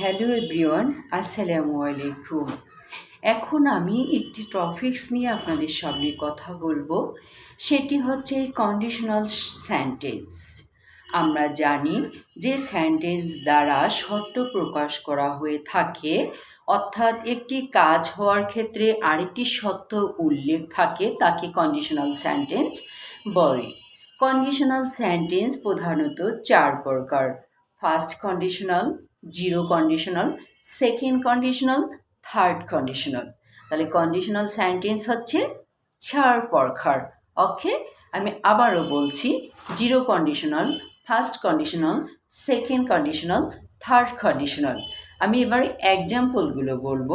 Hello everyone, আসসালামু আলাইকুম। এখন আমি একটি টপিকস নিয়ে আপনাদের সামনে কথা বলব। সেটি হচ্ছে কন্ডিশনাল সেন্টেন্স আমরা জানি যে সেন্টেন্স দ্বারা সত্য প্রকাশ করা হয়ে থাকে, অর্থাৎ একটি কাজ হওয়ার ক্ষেত্রে আরেকটি সত্য উল্লেখ থাকে, তাকে কন্ডিশনাল সেন্টেন্স বলে। কন্ডিশনাল সেন্টেন্স প্রধানত চার প্রকার। First conditional zero conditional second conditional third conditional তাহলে কন্ডিশনাল সেন্টেন্স হচ্ছে চার প্রকার ওকে আমি আবারও বলছি zero conditional first conditional second conditional third conditional আমি এবার এক্সাম্পলগুলো বলব।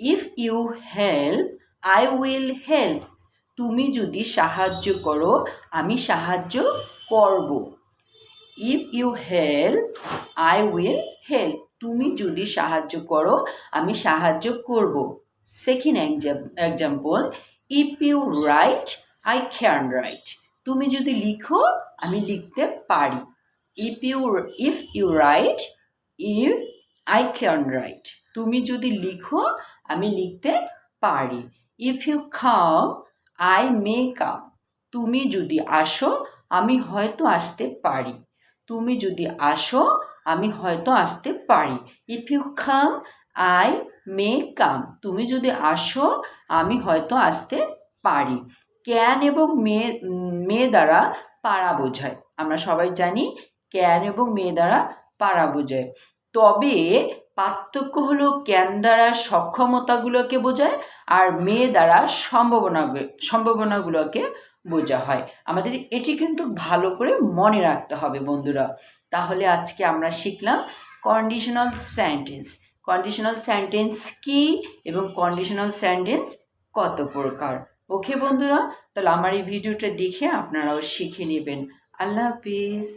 If you help I will help তুমি যদি সাহায্য করো, আমি সাহায্য করব। If you help I will help তুমি যদি সাহায্য করো, আমি সাহায্য করব। Second example if you write I can write তুমি যদি লিখো, আমি লিখতে পারি। If you if you write if I can write তুমি যদি লিখো, আমি লিখতে পারি। If you come I may come তুমি যদি আসো, আমি হয়তো আসতে পারি। তুমি যদি আসো, আমি হয়তো আসতে পারি। If you come I may come তুমি যদি আসো, আমি হয়তো আসতে পারি। ক্যান এবং মে মে দ্বারা পারা বোঝায়। আমরা সবাই জানি ক্যান এবং মে দ্বারা পারা বোঝায়। তবে পার্থক্য হলো ক্যান দ্বারা সক্ষমতাগুলোকে বোঝায় আর মে দ্বারা সম্ভাবনা সম্ভাবনাগুলোকে বোঝা হয়। আমাদের এটি কিন্তু ভালো করে মনে রাখতে হবে বন্ধুরা। তাহলে আজকে আমরা শিখলাম কন্ডিশনাল সেন্টেন্স কন্ডিশনাল সেন্টেন্স কি এবং কন্ডিশনাল সেন্টেন্স কত প্রকার? ওকে বন্ধুরা, তাহলে আমার এই ভিডিওটা দেখে আপনারাও শিখে নেবেন। আল্লাহ হাফিজ।